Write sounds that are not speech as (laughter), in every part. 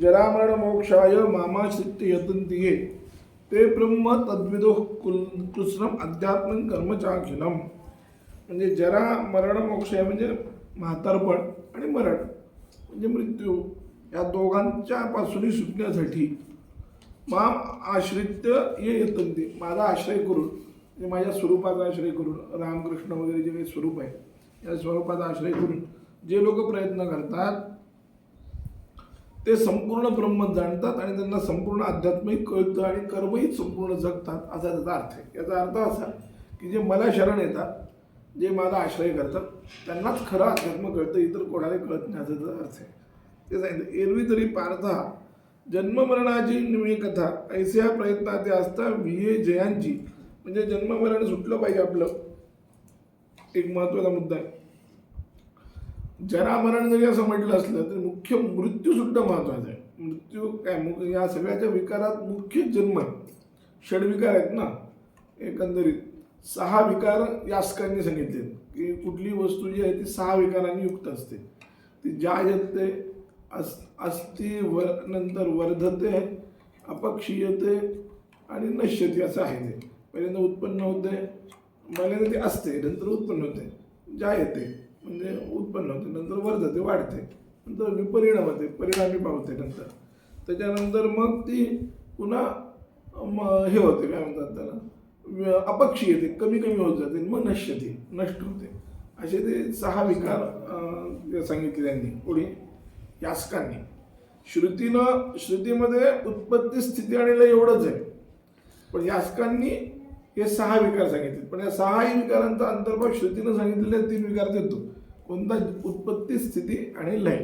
जरामरण मोक्षाय मामाश्रित्य यतंती ये ते ब्रह्म तद्विदो कुल कृष्णम अध्यात्म कर्मचाखिलम। म्हणजे जरा मरण मोक्ष आहे म्हणजे म्हातारपण आणि मरण म्हणजे मृत्यू या दोघांच्या पासूनही सुटण्यासाठी. माम आश्रित्य ये यतंती माझा आश्रय करून म्हणजे माझ्या स्वरूपाचा आश्रय करून रामकृष्ण वगैरे जे काही स्वरूप आहे या स्वरूपाचा आश्रय करून जे लोक प्रयत्न करतात ते संपूर्ण ब्रह्म जाणतात आणि त्यांना संपूर्ण आध्यात्मिक कळतं आणि कर्मही संपूर्ण जगतात. असा त्याचा अर्थ आहे. याचा अर्थ असा की जे मला शरण येतात जे माझा आश्रय करतात त्यांनाच खरं अध्यात्म कळतं इतर कोणाला कळत नाही असा त्याचा अर्थ आहे. ते सांगितलं एरवी तरी पारधा जन्ममरणाची निमी कथा ऐस्या प्रयत्नात ते असता विये जयांची. म्हणजे जन्ममरण सुटलं पाहिजे आपलं. एक महत्त्वाचा मुद्दा आहे. जरामरण जरी असं म्हटलं असलं तरी मुख्य मृत्यू सुद्धा महत्त्वाचा आहे. मृत्यू काय? मु या सगळ्याच्या विकारात मुख्य जन्म आहे. षडविकार आहेत ना? एकंदरीत सहा विकार यास्कांनी सांगितले. की कुठली वस्तू जी आहे ती सहा विकारांनी युक्त असते. ती ज्या येते अस अस्ति वर नंतर वर्धते अपक्षीयते आणि नश्यते असं आहे ते. पहिल्यांदा उत्पन्न होते पहिल्यांदा ते असते नंतर उत्पन्न होते. जायते म्हणजे उत्पन्न होते नंतर वर्धते वाढते. नंतर परिणाम होते परिणामी पावते नंतर. त्याच्यानंतर मग ती पुन्हा मग हे होते काय म्हणतात त्याला? अपक्षी येते कमी कमी होत जाते मग नश्यते नष्ट होते. असे ते सहा विकार सांगितले त्यांनी पुढे यास्कांनी. श्रुतीनं श्रुतीमध्ये उत्पत्ती स्थिती आणि लय एवढंच आहे. पण यास्कांनी हे सहा विकार सांगितले. पण या सहाही विकारांचा अंतर्भाव श्रुतीनं सांगितलेले तीन विकार देतो. कोणता उत्पत्ती स्थिती आणि लय.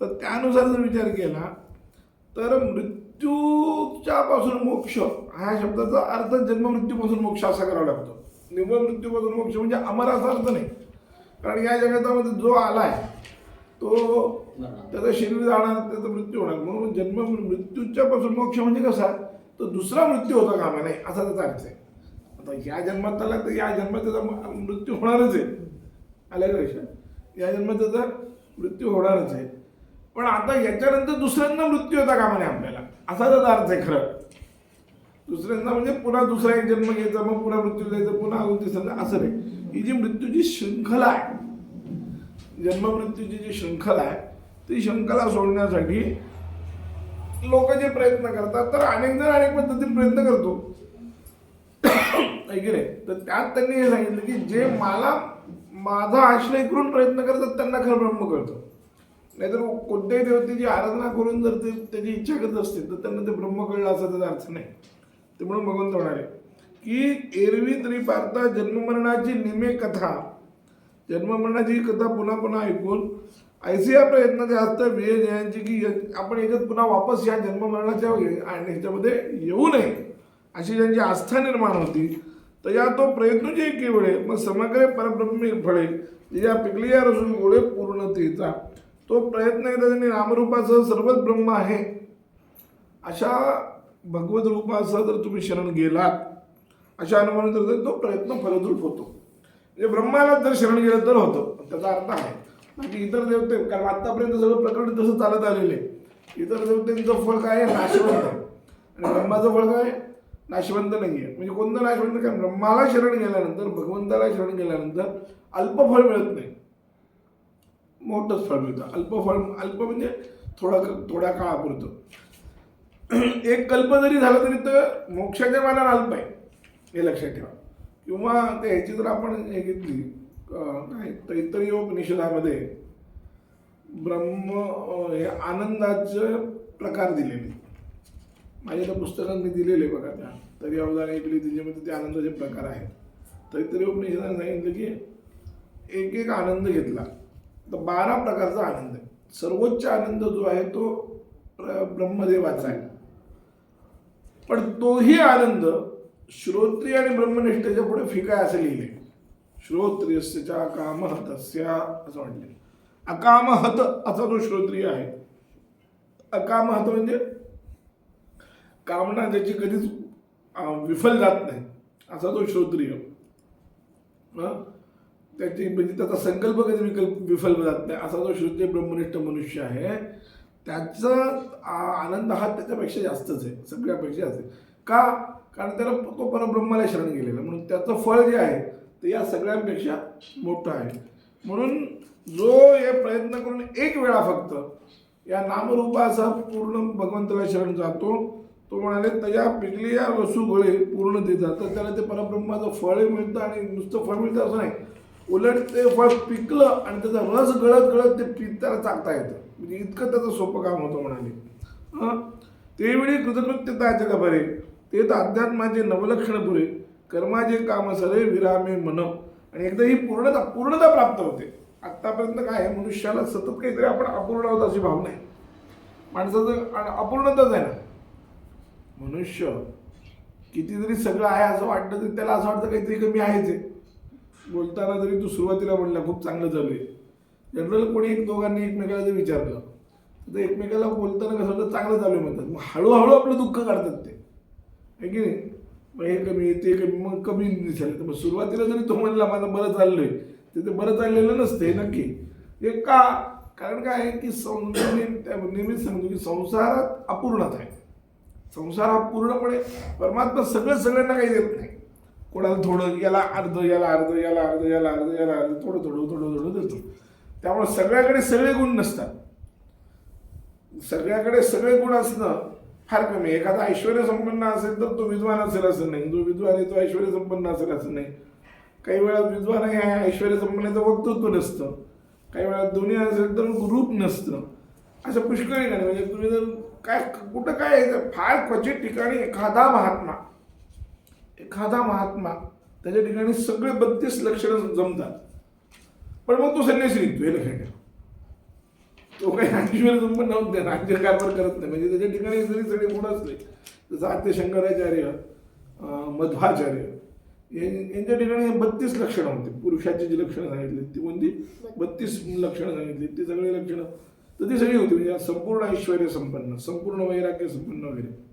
तर त्यानुसार जर विचार केला तर मृत्यूच्या पासून मोक्ष ह्या शब्दाचा अर्थ जन्म मृत्यूपासून मोक्ष असा करावा लागतो. निव्वळ मृत्यूपासून मोक्ष म्हणजे अमर असा अर्थ नाही. कारण या जगतामध्ये जो आलाय तो त्याचं शरीर जाणार त्याचा मृत्यू होणार. म्हणून जन्म मृत्यूच्या पासून मोक्ष म्हणजे कसा? तो दुसरा मृत्यू होता कामा नाही असा त्याचा अर्थ आहे. आता या जन्मात आला तर या जन्मात त्याचा म- मृत्यू होणारच आहे. आल्या का लक्षात या जन्मात त्याचा मृत्यू होणारच आहे. पण आता याच्यानंतर दुसऱ्यांदा मृत्यू होता कामा म्हणे आपल्याला. असा त्याचा अर्थ आहे खरं. दुसऱ्यांदा म्हणजे पुन्हा दुसरा एक जन्म घ्यायचा मग पुन्हा मृत्यू द्यायचा पुन्हा अजून तिसऱ्यांदा असं नाही. ही जी मृत्यूची शृंखला आहे जन्म मृत्यूची जी शृंखला आहे ती शृंखला सोडण्यासाठी लोक जे प्रयत्न करतात तर अनेक जण अनेक पद्धतीने प्रयत्न करतो. आहे की नाही तर त्यात त्यांनी हे सांगितलं की जे मला माझा आश्रय करून प्रयत्न करतात त्यांना खरं ब्रह्म कळतं. नाहीतर कोणत्याही देवतेची आराधना करून जर ते त्याची इच्छा करत असतील तर त्यांना ते ब्रह्म कळलं असा त्याचा अर्थ नाही. ते म्हणून भगवंत होणार आहे की एरवी तरी पारता जन्ममरणाची निमे कथा. जन्ममरणाची कथा पुन्हा पुन्हा ऐकून ऐसे या प्रयत्न असतं वेळ यांची की आपण याच्यात पुन्हा वापस या जन्ममरणाच्या आणि ह्याच्यामध्ये येऊ नये अशी ज्यांची आस्था निर्माण होती. तर या तो प्रयत्न जे केवळे मग समग्र परब्रह्मी फळे या पिकलिया रसून गोळे पूर्णतेचा तो प्रयत्न येतात त्यांनी रामरूपासह सर्वच ब्रह्म आहे. अशा भगवत रूपासह जर तुम्ही शरण गेलात अशा अनुभवाने जर तो प्रयत्न फलद्रूप होतो. म्हणजे ब्रह्माला जर शरण गेलं तर होतं त्याचा अर्थ आहे. बाकी इतर देवते कारण आत्तापर्यंत सगळं प्रकरण तसं चालत आलेलं आहे. इतर देवतेंचं फळ काय आहे? नाशवंत आहे. आणि ब्रह्माचं फळ काय आहे? नाशवंत नाही आहे म्हणजे कोणतं नाशवंत काय? ब्रह्माला शरण गेल्यानंतर भगवंताला शरण गेल्यानंतर अल्पफळ मिळत नाही. मोठंच फळ मिळतं. अल्पफळ अल्प म्हणजे थोडा थोड्या काळापुरतं. एक कल्प जरी झाला तरी तर मोक्षाच्या मानाला अल्प आहे. हे लक्षात ठेवा. किंवा ते ह्याची जर आपण हे घेतली तर काय? निषेधामध्ये ब्रह्म हे आनंदाचे प्रकार दिलेले. माझ्या त्या पुस्तकात मी दिलेले बघा त्या. तरी अवधाने ऐकली त्याच्यामध्ये ते आनंदाचे प्रकार आहेत. तरी तरी सांगितलं की एक एक आनंद घेतला. तर बारा प्रकारचा आनंद आहे. सर्वोच्च आनंद जो आहे तो ब्रह्मदेवाचा आहे. पण तोही आनंद श्रोत्रिय आणि ब्रह्मनिष्ठेच्या पुढे फिकाय असं लिहिले श्रोत्रियस्यच्या अकामहतस्या असं म्हटले अकामहत असा तो श्रोत्रिय आहे. अकामहत म्हणजे कामना त्याची कधीच विफल जात नाही. असा तो श्रोत्रिय. हं? त्याची म्हणजे त्याचा संकल्प कधी विकल्प विफल जात नाही. असा तो श्रोत्रिय ब्रह्मनिष्ठ मनुष्य आहे. त्याचा आ- आनंद हा त्याच्यापेक्षा जास्तच आहे. सगळ्यापेक्षा जास्त आहे. का? कारण त्याला तो परब्रह्माला शरण गेलेला म्हणून त्याचं फळ जे आहे ते या सगळ्यांपेक्षा मोठं आहे. म्हणून जो हे प्रयत्न करून एक वेळा फक्त या नामरूपाचा पूर्ण भगवंताला शरण जातो. तो म्हणाले तया पिकली या वसू पूर्ण देतात तर त्याला ते परब्रह्माचं फळ मिळतं आणि नुसतं फळ मिळतं असं नाही. उलट ते फळ पिकलं आणि त्याचा रस गळत गळत ते पीक त्याला चाकता येतं. म्हणजे इतकं त्याचं सोपं काम होतं म्हणाले. हं? तेवेळी कृतकृत्यता जगा बरे ते तर अध्यात्माचे नवलक्षण पुरे. कर्माचे काम सरे विरामे मन आणि एकदा ही पूर्णता पूर्णता प्राप्त होते. आत्तापर्यंत काय आहे? मनुष्याला सतत काहीतरी आपण अपूर्ण होत अशी भावना आहे. माणसाचं आणि अपूर्णताच आहे ना. मनुष्य कितीतरी सगळं आहे असं वाटतं तरी त्याला असं वाटतं काहीतरी कमी आहेच आहे. बोलताना जरी तू सुरुवातीला म्हणला खूप चांगलं चालू आहे. जनरल कोणी एक दोघांनी एकमेकाला जर विचारलं तर एकमेकाला बोलताना कसं होतं चांगलं चालू आहे म्हणतात. मग हळूहळू आपलं दुःख काढतात ते. आहे की नाही? मग हे कमी ते कमी मग कमी दिसायला. तर मग सुरुवातीला जरी तो म्हणला माझं बरं चाललंय तर ते बरं चाललेलं नसतं हे नक्की. हे का? कारण काय आहे की संसार त्या- नेहमीच सांगतो की संसारात अपूर्णता आहे. संसार हा पूर्णपणे परमात्मा सगळं सगळ्यांना काही देत नाही. कोणाला थोडं याला अर्ध याला अर्ध याला अर्ध याला अर्ध याला अर्ध थोडं थोडं थोडं थोडं देतो. त्यामुळे सगळ्याकडे सगळे गुण नसतात. सगळ्याकडे सगळे गुण असणं फार कमी एखादा ऐश्वर संपन्न असेल तर तो विद्वान असेल असं नाही. जो विद्वान आहे तो ऐश्वर संपन्न असेल असं नाही. काही वेळा विद्वान आहे ऐश्वर संपन्नाचं वक्तृत्व नसतं. काही वेळा दोन्ही असेल तर रूप नसतं. असं पुष्कळी नाही? म्हणजे तुम्ही जर काय कुठं काय फार क्वचित ठिकाणी एखादा महात्मा एखादा महात्मा त्याच्या ठिकाणी सगळे बत्तीस लक्षणं जमतात. पण मग तो संन्यासी निघतो हे लक्षात ठेवा तो काही ऐश्वर संपन्न नव्हते राज्य कारभार करत नाही. म्हणजे त्याच्या ठिकाणी जरी सगळे गुण असले जसं आद्य शंकराचार्य मध्वाचार्य यांच्या ठिकाणी बत्तीस लक्षणं होती. पुरुषाची जी लक्षणं सांगितली ती कोणती? बत्तीस लक्षणं सांगितली. ती सगळी लक्षणं तर ती सगळी होती. म्हणजे संपूर्ण ऐश्वर संपन्न संपूर्ण वैराग्य संपन्न वगैरे.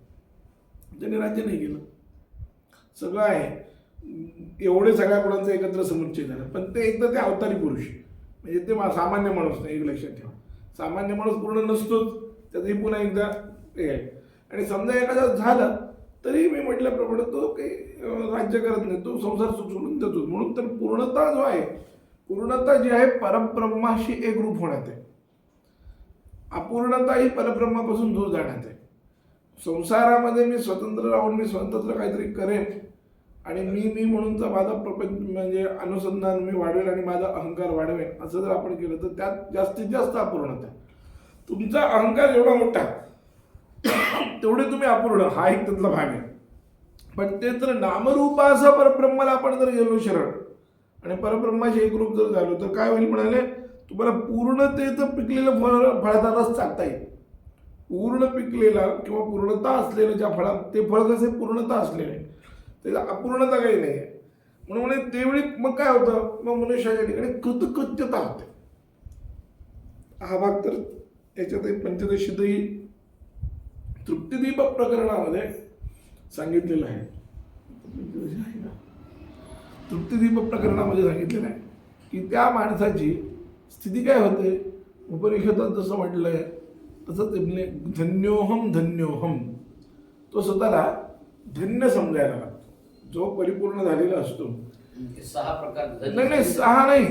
त्यांनी राज्य नाही केलं. सगळं आहे. एवढे सगळ्या गुणांचा एकत्र समुच्चय झाला. पण ते एकदा ते अवतारी पुरुष. म्हणजे ते मा- सामान्य माणूस नाही एक लक्षात ठेवा. सामान्य माणूस पूर्ण नसतोच. त्यातही पुन्हा एकदा हे आहे. आणि समजा एखादा झालं तरी मी म्हटल्याप्रमाणे तो काही राज्य करत नाही. तो संसार सुख सोडून देतो म्हणून तर पूर्णता जो आहे पूर्णता जी आहे परब्रह्माशी एकरूप होण्यात आहे. अपूर्णता ही परब्रह्मापासून दूर जाण्यात आहे. संसारामध्ये मी स्वतंत्र राहून मी स्वतंत्र काहीतरी करेन आणि मी मी म्हणूनचा माझा प्रपंच म्हणजे अनुसंधान मी वाढवेल आणि माझा अहंकार वाढवेल असं जर आपण केलं तर त्यात जास्तीत जास्त अपूर्णता तुमचा अहंकार एवढा मोठा तेवढे तुम्ही अपूर्ण हा एक त्यातला भाग आहे. पण ते तर नामरूपा असं परब्रह्माला आपण जर गेलो शरण आणि परब्रह्माशी एकरूप जर झालो तर काय होईल म्हणाले? तुम्हाला पूर्णतेचं पिकलेलं फळ फळदारच चालता येईल पूर्ण पिकलेला किंवा पूर्णता असलेलं ज्या फळात ते फळ कसे पूर्णता असलेलं आहे त्याचा अपूर्णता काही नाही. आहे म्हणून म्हणे त्यावेळी मग काय होतं? मग मनुष्याच्या ठिकाणी कृतकृत्यता होते हा भाग तर याच्यातही पंचदशीतही तृप्तिदीपक प्रकरणामध्ये सांगितलेलं आहे. ना? तृप्तिदीपक प्रकरणामध्ये सांगितलेलं आहे की त्या माणसाची स्थिती काय होते? उपनिषदात जसं म्हटलंय तसंच म्हणजे धन्योहम धन्योहम तो स्वतःला धन्य समजायला लागतो. जो परिपूर्ण झालेला असतो. ते सहा प्रकार नाही नाही सहा नाही.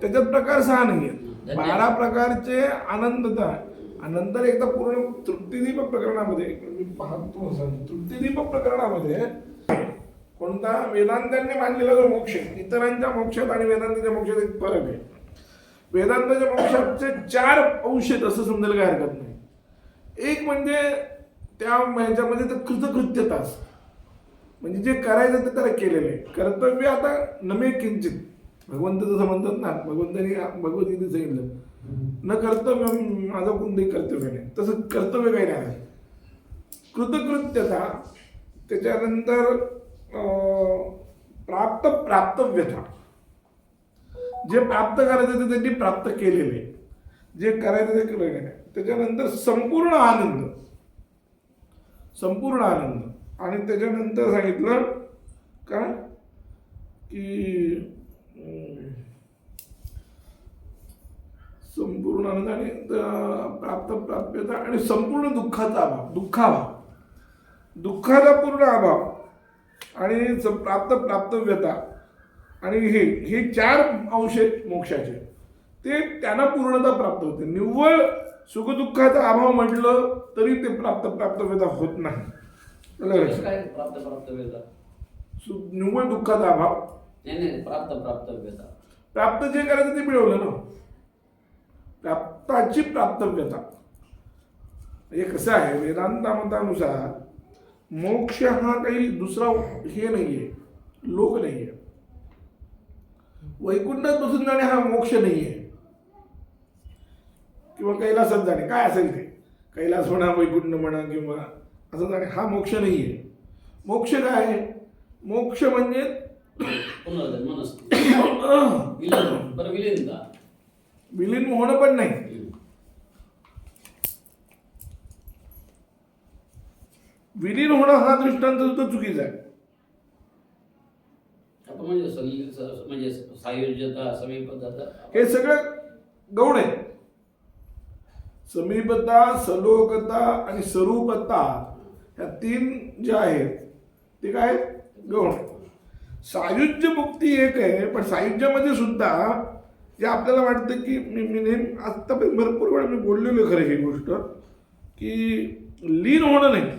त्याच्यात प्रकार सहा नाही आहेत. बारा प्रकारचे आनंदता नंतर एकदा पूर्ण तृप्तिदीपक प्रकरणामध्ये मी पाहतो तृप्तिदीपक प्रकरणामध्ये कोणता वेदांतांनी मांडलेला जो मोक्ष इतरांच्या मोक्षात आणि वेदांताच्या मोक्षात एक फरक आहे. वेदांताच्या वंशाचे चार अंश आहेत असं समजायला काही हरकत नाही. एक म्हणजे त्या ह्याच्यामध्ये तर कृतकृत्यता असते म्हणजे जे करायचं ते त्याला केलेलं आहे. कर्तव्य आता नमे किंचित. भगवंत जसं म्हणतात ना भगवंतानी भगवतीने सांगितलं. न कर्तव्य माझं कोणतंही कर्तव्य नाही. तसं कर्तव्य काही नाही. आहे. कृतकृत्यता त्याच्यानंतर प्राप्त प्राप्तव्यता. जे प्राप्त करायचं ते त्यांनी प्राप्त केलेले जे करायचं ते केलं नाही त्याच्यानंतर संपूर्ण आनंद. संपूर्ण आनंद. आणि त्याच्यानंतर सांगितलं का? की संपूर्ण आनंद आणि प्राप्त प्राप्यता आणि संपूर्ण दुःखाचा अभाव. दुःखाभाव. दुःखाचा पूर्ण अभाव. आणि प्राप्त प्राप्तव्यता. आणि हे हे चार अंश आहेत मोक्षाचे. ते त्यांना पूर्णता प्राप्त होते. निव्वळ सुखदुःखाचा अभाव म्हटलं तरी ते प्राप्त होत नाही. प्राप्त प्राप्त वेदा सु- निव्वळ दुःखाचा अभाव. नाही नाही प्राप्त प्राप्त वेदा प्राप्त जे करायचं ते मिळवलं ना. प्राप्ताची प्राप्तव्यता हे कसं आहे? वेदांता मतानुसार मोक्ष हा काही दुसरा हे नाहीये. लोक नाहीये. वैकुंठात बसून जाणे हा मोक्ष नाही आहे किंवा कैलासात जाणे काय असेल ते? कैलास म्हणा वैकुंठ म्हणा किंवा असं जाणे हा मोक्ष नाही आहे मोक्ष काय? आहे मोक्ष म्हणजे विलीन बरं विलीन विलीन होणं पण नाही. विलीन होणं हा दृष्टांत सुद्धा चुकीचा आहे. म्हणजे स- म्हणजे समीपता हे सगळं गौण आहे. समीपता सलोकता आणि स्वरूपता ह्या तीन ज्या आहेत ते काय गौण. सायुज्य मुक्ती एक आहे पण सायुज्यामध्ये सुद्धा जे आपल्याला वाटतं की मी मी नेहमी आत्तापर्यंत भरपूर वेळा मी बोललेलो आहे खरं ही गोष्ट की लीन होणं नाही.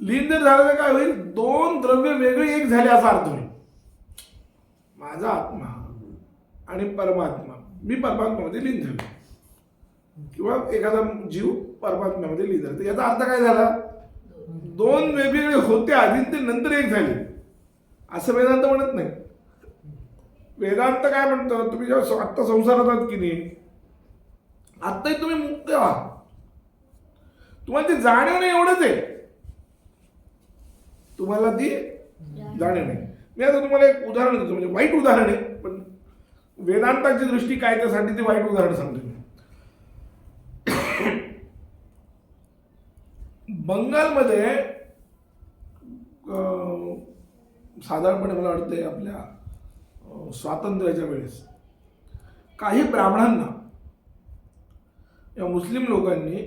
लीन जर झालं तर काय होईल? दोन द्रव्य वेगळे एक झाले असा अर्थ होईल. माझा आत्मा आणि परमात्मा. मी परमात्म्यामध्ये लीन झालो किंवा एखादा जीव परमात्म्यामध्ये लीन झाला तर याचा अर्थ काय झाला? दोन वेगवेगळे होते आधी ते नंतर एक झाले. असं वेदांत म्हणत नाही. वेदांत काय म्हणतं? तुम्ही जेव्हा आत्ता संसारात आहात की नाही आत्ताही तुम्ही मुक्त आहात तुम्हाला ते जाणीव नाही एवढंच आहे. तुम्हाला ती जाणीव नाही. मी आता तुम्हाला एक उदाहरण देतो म्हणजे वाईट उदाहरण आहे पण वेदांताची दृष्टी काय त्यासाठी ते वाईट उदाहरण सांगतो बंगालमध्ये साधारणपणे मला वाटते आपल्या स्वातंत्र्याच्या वेळेस काही ब्राह्मणांना या मुस्लिम लोकांनी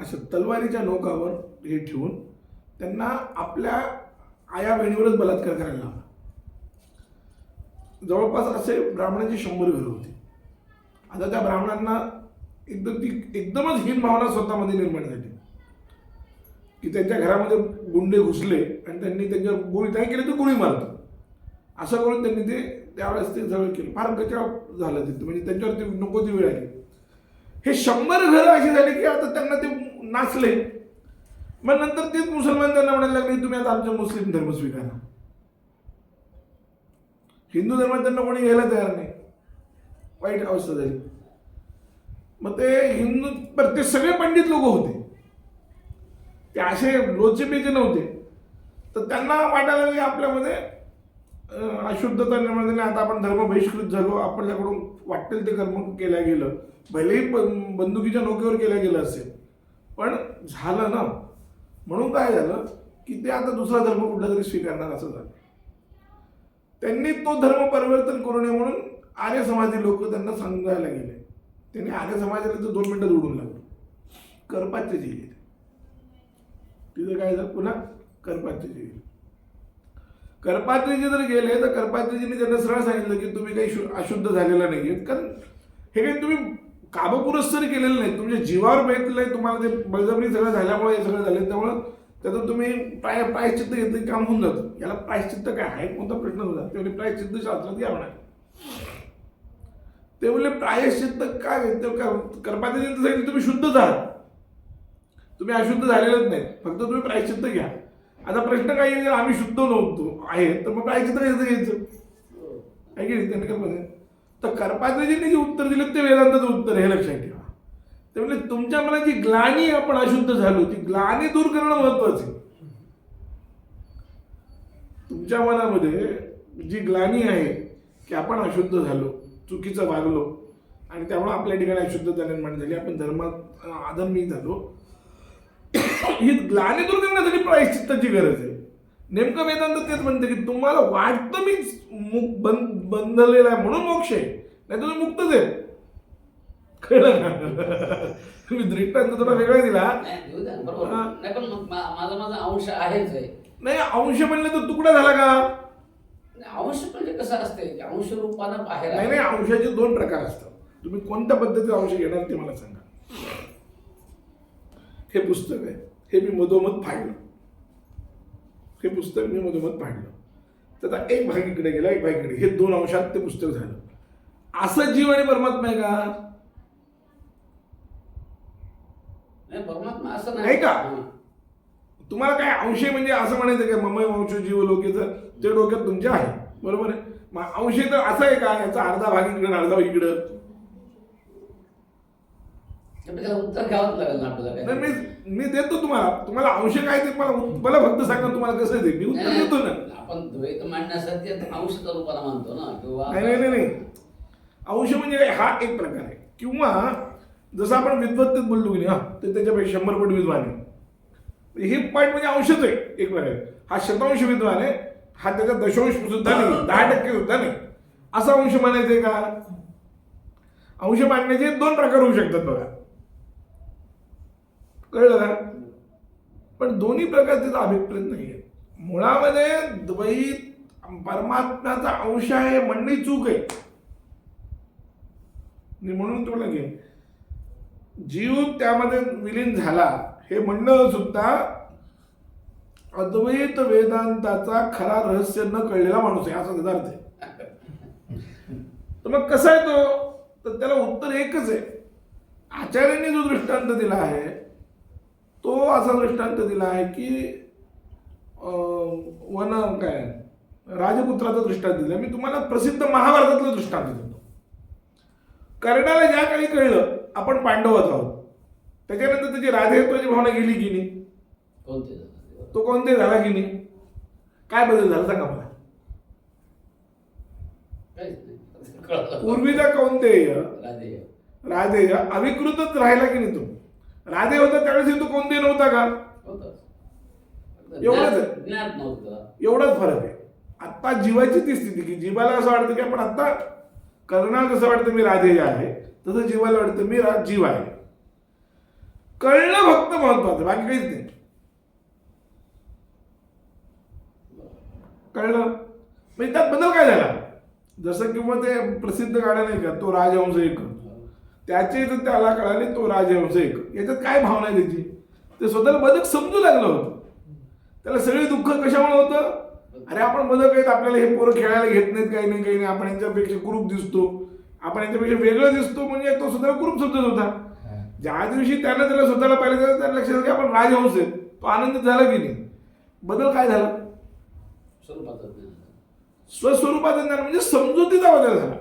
अशा तलवारीच्या नोकावर हे ठेवून त्यांना आपल्या आया बहिणीवरच बलात्कार करायला लावला. जवळपास असे ब्राह्मणांची शंभर घरं होती. आता त्या ब्राह्मणांना एकदम ती एकदमच हीन भावना स्वतःमध्ये निर्माण झाली. की त्यांच्या घरामध्ये गुंडे घुसले आणि त्यांनी त्यांच्या गोळी काय केली तर गोळी मारतो असं करून त्यांनी ते त्यावेळेस ते जवळ केलं. फार गचाव झालं तिथं. म्हणजे त्यांच्यावर ते नको ती वेळ आली. हे शंभर घरं अशी झाली की आता त्यांना ते नाचले. मग नंतर तेच मुसलमान त्यांना म्हणायला लागले तुम्ही आता आमचा मुस्लिम धर्म स्वीकारा. हिंदू धर्मात त्यांना कोणी घ्यायला तयार नाही. वाईट अवस्था झाली. मग ते हिंदू पर ते सगळे पंडित लोक होते. ते असे लोचेपेचे नव्हते. तर त्यांना वाटायला लागले आपल्यामध्ये अशुद्धता निर्माण झाली. आता आपण धर्म बहिष्कृत झालो. आपल्याकडून वाटेल ते कर्म केल्या गेलं. भलेही बंदुकीच्या नोकेवर केलं गेलं असेल. पण झालं ना. म्हणून काय झालं की ते आता दुसरा धर्म कुठला तरी स्वीकारणार असं झालं. त्यांनी तो धर्म परिवर्तन करू नये म्हणून आर्य समाजी लोक त्यांना सांगायला गेले. त्यांनी आर्य समाजाला तर दोन मिनिटात उडून लागलो करपाचे गेले तिथं काय झालं? पुन्हा करपाचे करपात्रीजी जर गेले तर करपात्रीजीने त्यांना सरळ सांगितलं की तुम्ही काही शु- अशुद्ध झालेला नाही कारण हे काही तुम्ही काबपुरस्तर केलेलं नाही. तुमच्या जीवावर बेतलंय तुम्हाला ते बळजबरी सगळं झाल्यामुळे हे सगळं झालं त्यामुळं त्याचं तुम्ही प्राय प्रायश्चित्त घेतलं काम होऊन जातं. याला प्रायश्चित्त काय? आहे कोणता प्रश्न होता. ते म्हणजे प्रायश्चित्त शास्त्रात या म्हणा. ते बोलले प्रायश्चित्त काय? ते काय- तर सांगितलं तुम्ही शुद्धच आहात तुम्ही अशुद्ध झालेलंच नाही. फक्त तुम्ही प्रायश्चित्त घ्या. आता प्रश्न काय येईल आम्ही शुद्ध नव्हतो आहे तर मग प्रायश्चित्त घ्यायचं घ्यायचं? काय केली त्यांनी काय तर कर्पाचार्यांनी जे उत्तर दिलं ते वेदांताचं उत्तर आहे, हे लक्षात ठेवा. ते म्हणजे तुमच्या मनात जी ग्लानी आपण अशुद्ध झालो ती ग्लानी दूर करणं महत्वाचं आहे. तुमच्या मनामध्ये जी ग्लानी आहे की आपण अशुद्ध झालो चुकीचं वागलो आणि त्यामुळे आपल्या ठिकाणी अशुद्धता निर्माण झाली आपण धर्मात अधर्मी झालो (coughs) ही ग्लानी दूर करण्यासाठी प्रायश्चित्ताची गरज आहे. नेमकं वेदांत तेच म्हणते की तुम्हाला वाटतं मी मुक बंद बंधलेला आहे म्हणून मोक्ष आहे. नाही तुम्ही मुक्तच आहे कळलं तुम्ही दृष्टांत थोडा वेगळा दिला. नाही पण मा- माझा माझा अंश आहेच आहे. नाही अंश म्हणलं तर तुकडा झाला का? अंश म्हणजे कसं असते? अंश रूपानं बाहेर नाही. नाही अंशाचे दोन प्रकार असतात. तुम्ही कोणत्या पद्धतीचे अंश घेणार ते मला सांगा. हे पुस्तक आहे. हे मी मधोमध फाडलं. हे पुस्तक मी मधोमध फाडलं तर आता एक भाग इकडे गेला एक भाग इकडे. हे दोन अंशात ते पुस्तक झालं. असं जीव आणि परमात्मा आहे का? नाही परमात्मा असं नाही. का? तुम्हाला काय अंश म्हणजे असं म्हणायचं काय ममय वंश जीव लोकेचं ते डोक्यात तुमच्या आहे. बरोबर आहे? मग अंश तर असं आहे का? याचा अर्धा भाग इकडं अर्धा भाग इकडं. त्याला उत्तर घ्यावंच लागेल ना आपल्याला नाही काय. मी मी देतो तुम्हाला. तुम्हाला अंश काय ते मला मला फक्त सांगा तुम्हाला कसं आहे ते. मी उत्तर नाही, देतो ना. आपण द्वैत मांडण्यासाठी आता अंशच्या रूपाला मानतो ना किंवा नाही नाही नाही नाही. अंश म्हणजे काय? हा एक प्रकार आहे. किंवा जसं आपण विद्वत्तेत बोललो की नाही हा ते त्याच्यापेक्षा शंभर पट विद्वान आहे. हे पॉईंट म्हणजे अंशच आहे एक प्रकारे. हा शतांश विद्वान आहे. हा त्याचा दशांश सुद्धा नाही दहा टक्के सुद्धा नाही. असा अंश मानायचा का? अंश मांडण्याचे दोन प्रकार होऊ शकतात बघा. कळलं का? पण दोन्ही प्रकार त्याचा अभिप्रेत नाही आहे मुळामध्ये द्वैत परमात्म्याचा अंश आहे म्हणणे चूक आहे. म्हणून तुला घे जीव त्यामध्ये विलीन झाला हे म्हणणं सुद्धा अद्वैत वेदांताचा खरा रहस्य न कळलेला माणूस आहे असा त्याचा अर्थ आहे. तर मग कसा आहे तो? तर त्याला उत्तर एकच आहे. आचार्यांनी जो दृष्टांत दिला आहे तो असा दृष्टांत दिला आहे की वन काय राजपुत्राचा दृष्टांत दिला. मी तुम्हाला प्रसिद्ध महाभारतातलं दृष्टांत देतो. कर्णाला ज्या काळी कळलं आपण पांडवच आहोत. त्याच्यानंतर त्याची राधेत्वाची भावना गेली की नाही? कोणते? तो कोणते झाला की नाही? काय बदल झाला सांगा मला. पूर्वीचा कोणतेय राधे राधे अविकृतच राहिला की नाही तो? राधे होता त्यावेळेस तो कोणते नव्हता का? होतं एवढंच. एवढाच फरक आहे. आता जीवाची ती स्थिती की जीवाला असं वाटतं की आपण आता कर्णाला जसं वाटतं मी राधेय आहे तसं जीवाला वाटतं मी जीव आहे. कळणं फक्त महत्वाचं बाकी काहीच नाही. कळलं? म्हणजे त्यात बदल काय झाला? जसं किंवा ते प्रसिद्ध गाणं नाही का तो राजहंस एक. त्याचे तर त्याला कळाले तो राजहंस एक. याच्यात काय भावना आहे त्याची? ते स्वतःला बदक समजू लागलं होतं. त्याला सगळे दुःख कशामुळे होतं? अरे आपण बदक आहेत आपल्याला हे पोरं खेळायला घेत नाहीत काही नाही काही नाही. आपण यांच्यापेक्षा कुरूप दिसतो. आपण यांच्यापेक्षा वेगळं दिसतो म्हणजे तो स्वतःला कुरूप समजत होता. ज्या दिवशी त्यानं त्याला स्वतःला पाहिलं त्याला त्याला लक्षात की आपण राजहंस आहे तो आनंदित झाला की नाही? बदल काय झाला? स्वस्वरूपाचा ज्ञान म्हणजे समजुतीचा बदल झाला.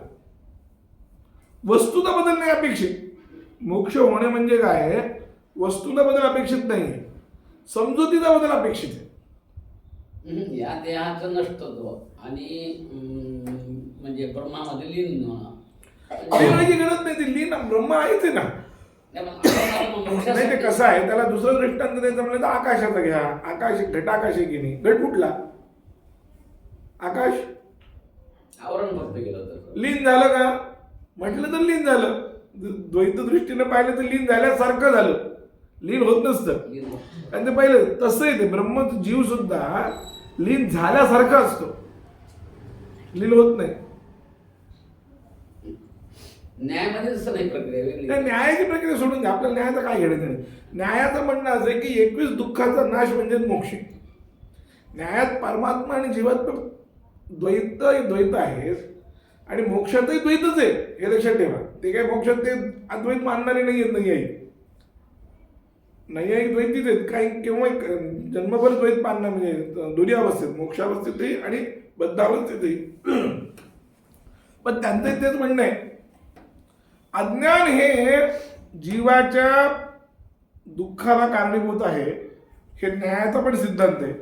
वस्तूचा बदल नाही अपेक्षित. मोक्ष होणे म्हणजे काय वस्तूचा बदल अपेक्षित नाही समजुतीचा बदल अपेक्षित आहे. या देहाचं नष्टत्व आणि म्हणजे ब्रह्मामध्ये लीन होणं. वेगळ्याची गरज नाही ती लीन ब्रह्म आहेच आहे ना. नाही, ते कसं आहे? त्याला दुसरं दृष्टांत द्यायचं म्हणलं तर आकाशाचा घ्या. आकाश घटाकाश आहे की नाही? घट कुठला? आकाश? आवरण फक्त गेलं तर. लीन झालं का? म्हटलं तर लीन झालं. द्वैत दृष्टीने पाहिलं तर लीन झाल्यासारखं झालं. लीन होत नसतं. आणि ते पहिलं तसं आहे ते ब्रह्म जीव सुद्धा लीन झाल्यासारखा असतो. लीन होत नाही. न्यायामध्ये प्रक्रिया न्यायाची प्रक्रिया सोडून द्या. आपल्याला न्यायाचं काय घेणं नाही न्यायाचं म्हणणं असं आहे की एकवीस दुःखाचा नाश म्हणजे मोक्ष. न्यायात परमात्मा आणि जीवात द्वैत द्वैत आहे आणि मोक्षातही द्वैतच आहे हे लक्षात ठेवा. ते काय मोक्षात ते अद्वैत मानणारे नाही आहेत नाही आहे नाही आहे द्वैतीच आहेत. काही केव्हा एक जन्मभर द्वैत मानणं म्हणजे दुरी अवस्थेत मोक्षावस्थेतही आणि बद्धावस्थेतही पण त्यांचं तेच म्हणणं आहे अज्ञान हे जीवाच्या दुःखाला कारणीभूत आहे. हे न्यायाचा पण सिद्धांत आहे.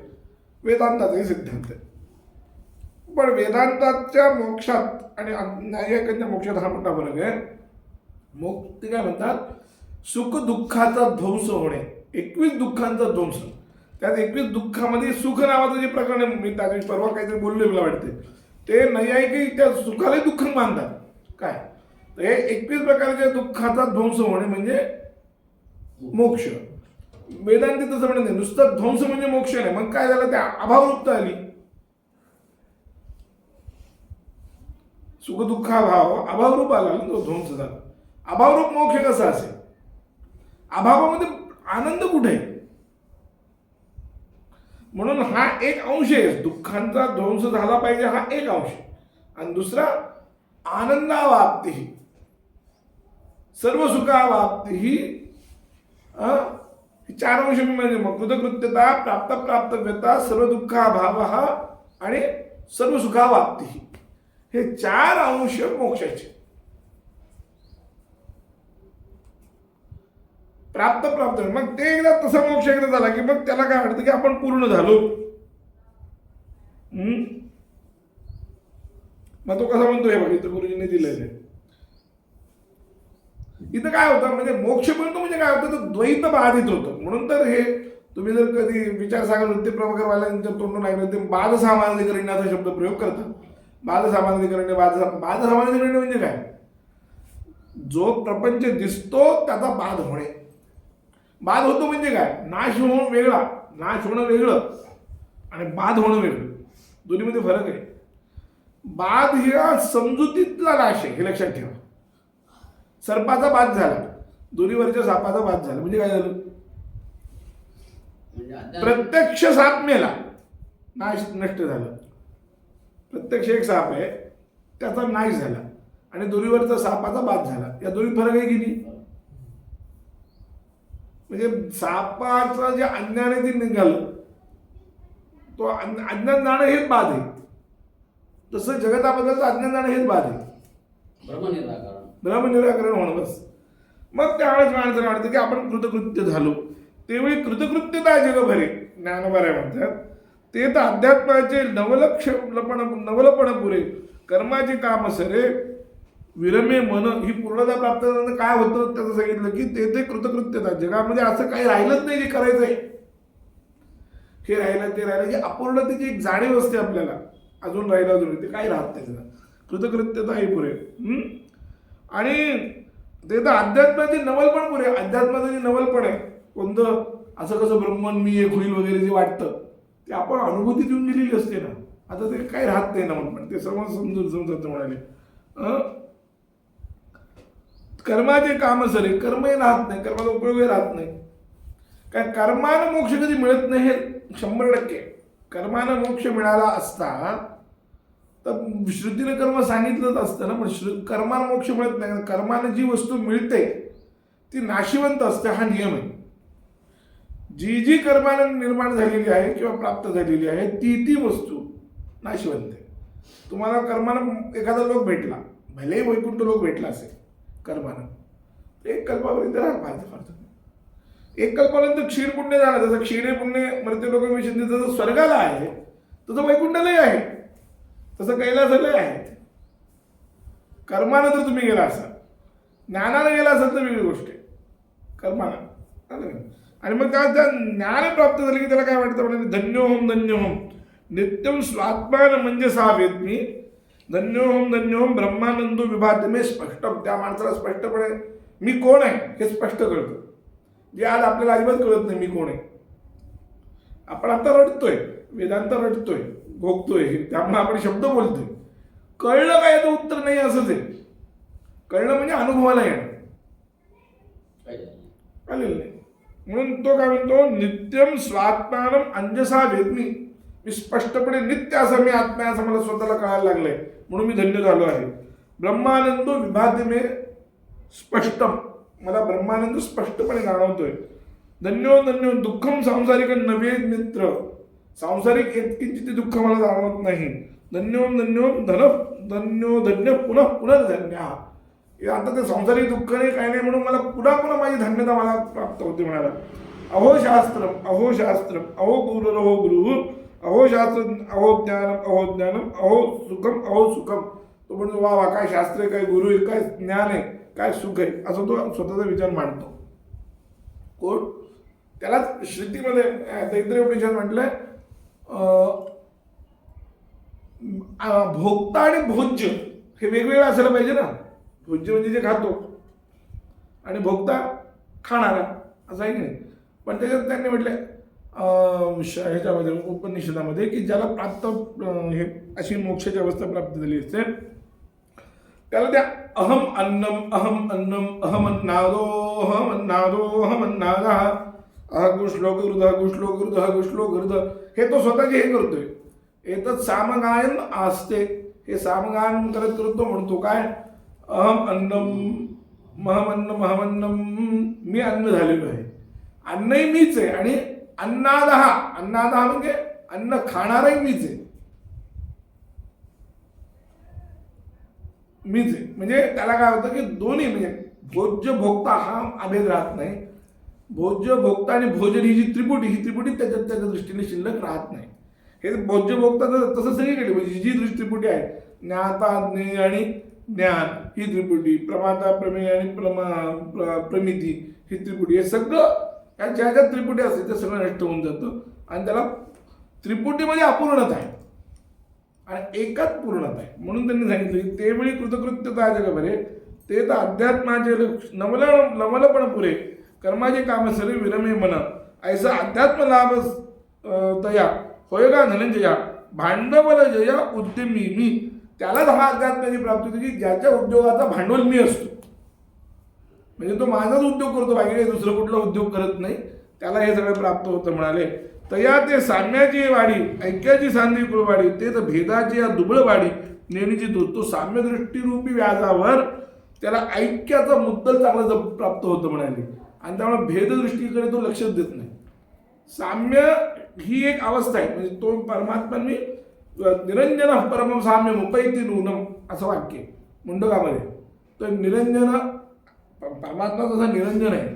वेदांताचाही सिद्धांत आहे. पण वेदांताच्या मोक्षात आणि न्यायिकांच्या मोक्षात हा मोठा फरक आहे. मोक्ष ते काय म्हणतात? सुख दुःखाचा ध्वंस होणे. एकवीस दुःखांचा ध्वंस. त्यात एकवीस दुःखामध्ये सुख नावाचं जे प्रकरण आहे मी त्या परवा काहीतरी बोललोय मला वाटते ते नैयायिक त्या सुखालाही दुःख मानतात. काय? तर हे एकवीस प्रकारच्या दुःखाचा ध्वंस होणे म्हणजे मोक्ष. वेदांती तसं म्हणत नाही. नुसतं ध्वंस म्हणजे मोक्ष नाही. मग काय झालं? त्या अभावरूपता आली. सुखदुःखाभाव अभावरूप आला ना तो ध्वंस झाला. अभावरूप मोक्ष कसा असेल? अभावामध्ये आनंद कुठे आहे? म्हणून हा एक अंश आहे. दुःखांचा ध्वंस झाला पाहिजे हा एक अंश आणि दुसरा आनंदावाप्ती. सर्व सुखावाप्ती ही चार अंश म्हणजे मग. कृतकृत्यता प्राप्त प्राप्तव्यता सर्व दुःखाभाव हा आणि सर्व सुखावाप्ती हे चार अंश मोक्षाचे. प्राप्त प्राप्त. मग ते एकदा तसा मोक्ष एकदा झाला की मग त्याला काय वाटतं की आपण पूर्ण झालो. मग तो कसा म्हणतो हे बघ इथं गुरुजींनी दिलेलं आहे. इथं काय होतं म्हणजे मोक्ष म्हणतो म्हणजे काय होतं तर द्वैत बाधित होतं. म्हणून तर हे तुम्ही जर कधी विचार सांगाल नृत्य प्रभाकर वाल्यांच्या तोंडून ऐकलं ते बाद सामान्य करण्याचा शब्द प्रयोग करतात. बाद सामान्यकरण बाद बाद सामान्यकरण म्हणजे काय? जो प्रपंच दिसतो त्याचा बाद होणे. बाद होतो म्हणजे काय? नाश होणं वेगळा नाश होणं वेगळं आणि बाद होणं वेगळं. दोन्हीमध्ये फरक आहे. बाद हा समजुतीतला नाश आहे हे लक्षात ठेवा. सर्पाचा बाद झाला. दोन्हीवरच्या सापाचा बाद झाला. म्हणजे काय झालं? म्हणजे प्रत्यक्ष साप मेला. नाश नष्ट झालं. प्रत्यक्ष एक साप आहे त्याचा नाश झाला. आणि दोन्हीवरचा सापाचा बाद झाला. या दोन्ही फरक आहे की नाही? म्हणजे सापाचं जे अज्ञान आहे ते निघालं. तो अज्ञ- अज्ञान जाणं हेच बाद आहे. तसं जगताबद्दलचं अज्ञान जाणं हेच बाद आहे. ब्रह्मनिराकरण. ब्रह्मनिराकरण होणं बस. मग त्यावेळेस माणसाला वाटतं की आपण कृतकृत्य झालो. त्यावेळी कृतकृत्यता जगभरे. ज्ञानभर आहे म्हणतात ते तर अध्यात्माचे नवलक्ष लपण नवलपण पुरे. कर्माचे काम सरे. विरमे मन ही पूर्णता प्राप्त झाल्यानंतर काय होतं? त्याचं सांगितलं की ते ते कृतकृत्यता. जगामध्ये असं काही राहिलंच नाही जे आहे हे राहिलं ते राहिलं. की अपूर्णतेची एक जाणीव असते आपल्याला. अजून राहिलं अजून ते काही राहत नाही त्याला कृतकृत्यता हे पुरे. आणि ते तर अध्यात्माचे नवलपण पुरे. अध्यात्माचं जे नवलपण आहे कोणतं? असं कसं ब्रह्मन मी एक होईल वगैरे जे वाटतं. ते आपण अनुभूती देऊन दिलेली असते ना. आता ते काही राहत नाही ना म्हणून. ते सर्व समजून समजत म्हणाले. कर्माचे काम सरे कर्मही राहत नाही. कर्माचा उपयोगही राहत नाही. काय कर्मानं मोक्ष कधी मिळत नाही हे शंभर टक्के. कर्मानं मोक्ष मिळाला असता तर श्रुतीनं कर्म सांगितलंच असतं ना. पण श्रु कर्मानं मोक्ष मिळत नाही. कर्मानं जी वस्तू मिळते ती नाशिवंत असते हा नियम आहे. जी जी कर्मानं निर्माण झालेली आहे किंवा प्राप्त झालेली आहे ती ती वस्तू नाशिवंत आहे. तुम्हाला कर्मानं एखादा लोक भेटला भलेही वैकुंठ लोक भेटला असेल कर्मानं. एक कल्पापर्यंत राहा फारचं फार एक कल्पापर्यंत क्षीर पुण्य झालं जसं क्षीर पुण्य मृत्यू लोक जसं स्वर्गाला आहे तसं वैकुंठालाही आहे तसं कैलासालाही आहे. कर्मानं जर तुम्ही गेला असाल ज्ञानानं गेला असाल तर वेगळी गोष्ट आहे. कर्मानं आणि मग त्या त्या ज्ञान प्राप्त झाले की त्याला काय वाटतं? म्हणजे धन्योहम धन्योहम नित्यम स्वात्मान म्हणजे सा वेदमी धन्योहम धन्योहम ब्रह्मानंदो विभात मे स्पष्टम त्या माणसाला स्पष्टपणे मी कोण आहे? हे स्पष्ट कळतं. जे आज आपल्याला अजिबात कळत नाही मी कोण आहे? आपण आता रडतोय वेदांत रडतोय भोगतोय त्यामुळे आपण शब्द बोलतोय. कळलं काय याचं उत्तर नाही असंच आहे. कळलं म्हणजे अनुभवाला येणं. आलेलं नाही. म्हणून तो काय म्हणतो नित्यम स्वात्मानम अंजसा भेदमी मी स्पष्टपणे नित्य असं मी आत्मा असं मला स्वतःला कळायला लागलंय. म्हणून मी धन्य झालो आहे. ब्रह्मानंद विभाद्य मे स्पष्टम. मला ब्रह्मानंद स्पष्टपणे जाणवतोय. धन्यो धन्यो दुःखम सांसारिक नवे मित्र. सांसारिक किंचित दुःख मला जाणवत नाही. धन्यो धन्यो धन धन्यो धन्य पुन्हा पुनर्धन्य. हे आता ते संसारिक दुःख नाही काय नाही म्हणून मला पुन्हा पुन्हा माझी धन्यता मला प्राप्त होते म्हणाला अहो शास्त्र अहो शास्त्र अहो गुरु अहो गुरु अहो शास्त्र अहो ज्ञानम अहो ज्ञानम अहो सुखम अहो सुखम. तो म्हणतो वा वा काय शास्त्र आहे काय गुरु आहे काय ज्ञान आहे काय सुख आहे असं तो स्वतःचा विचार मांडतो. कोण? त्यालाच श्रुतीमध्ये अं, तैत्रीय उपनिषद म्हटलंय अं, भोगता आणि भोज्य हे वेगवेगळं असायला पाहिजे ना. भोज्य म्हणजे जे खातो. आणि भोगता खाणारा. असं आहे की नाही? पण त्याच्यात त्यांनी म्हटले ह्याच्यामध्ये उपनिषदामध्ये की ज्याला प्राप्त हे अशी मोक्षाची अवस्था प्राप्त झाली असते त्याला त्या अहम अन्नम अहम अन्नम अहम अन्नादो अहम अन्नादो अहम अन्नादा अह गुश्लोक हृद गुश्लोक हृद गुश्लोक हृद हे तो स्वतःचे हे करतोय. येतच सामगायन असते हे सामगायन करत करतो म्हणतो काय? अहम अन्नम महमन्न महमन्नम मी अन्न झालेलो आहे. अन्नही मीच आहे आणि अन्नादहा अन्नादहा म्हणजे अन्न खाणारही मीच आहे. मीच आहे. म्हणजे त्याला काय होतं की दोन्ही म्हणजे भोज्य भोक्ता हा अभेद राहत नाही. भोज्य भोक्ता आणि भोजन ही जी त्रिपुटी ही त्रिपुटी त्याच्यात त्याच्या दृष्टीने शिल्लक राहत नाही. हे भोज्य भोक्ता तर तसं सगळीकडे म्हणजे जी दृष्टी त्रिपुटी आहे ज्ञाता ज्ञेय आणि ज्ञान. ही त्रिपुटी प्रमाता प्रमेय आणि प्रमा प्र- प्रमिती ही त्रिपुटी. हे सगळं या ज्या ज्या त्रिपुटी असते ते सगळं नष्ट होऊन जातं. आणि त्याला त्रिपुटीमध्ये म्हणजे अपूर्णता आहे. आणि एकाच पूर्णता आहे. म्हणून त्यांनी सांगितलं की ते वेळी कृतकृत्यता जग बरे? ते तर अध्यात्माचे लक्ष- नवल नवलपण पुरे. कर्माचे काम सरी विरमे मन. ऐसा अध्यात्म लाभ तया. होय का धनंजया? भांडवल जया उद्यमी मी. त्यालाच हा अध्यात्माची प्राप्ती होती की ज्याच्या उद्योगाचा भांडवल मी असतो. म्हणजे तो माझाच उद्योग करतो बाकी दुसरं कुठला उद्योग करत नाही. त्याला हे सगळं प्राप्त होतं म्हणाले. तया ते साम्याची वाढी ऐक्याची सांधी कुळवाडी ते तर भेदाची या दुबळ वाढी नेणीची दूध तो साम्यदृष्टीरूपी व्याजावर त्याला ऐक्याचा मुद्दल चांगला जप- प्राप्त होतं म्हणाले. आणि त्यामुळे भेददृष्टीकडे तो लक्षच देत नाही. साम्य ही एक अवस्था आहे. म्हणजे तो परमात्म्यांनी निरंजन परम साम्य मुपैती नूनम असं वाक्य मुंडकामध्ये तर निरंजन परमात्मा जसा निरंजन आहे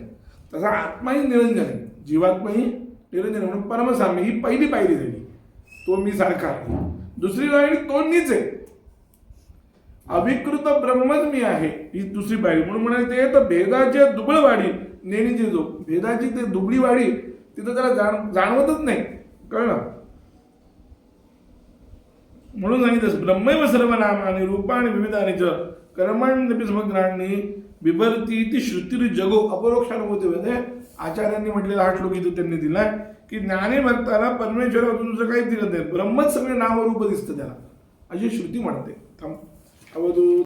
तसा आत्माही निरंजन आहे जीवात्माही निरंजन म्हणून परमसाम्य ही पहिली पायरी झाली तो मी सारखा आहे दुसरी पायरी तो मीच आहे अभिकृत ब्रह्मच मी आहे ही दुसरी पायरी म्हणून म्हणाले ते तर भेदाच्या दुबळ वाढी नेणीची जो भेदाची ते दुबळी वाढी तिथं त्याला जाण जाणवतच नाही कळलं म्हणून सांगितलं ब्रह्मैव सर्व नामाने रूपाने विविधाने च कर्मांनी बिभरती ती श्रुती जगो अपरोक्षानुभूतीमध्ये आचार्यांनी म्हटलेला हा श्लोक इथं त्यांनी दिलाय की ज्ञानी भक्ताला परमेश्वरातून दुसरं काहीच दिलं नाही ब्रह्मच सगळे नामरूप दिसतं त्याला. अशी श्रुती म्हणते. थांब. अवधूत.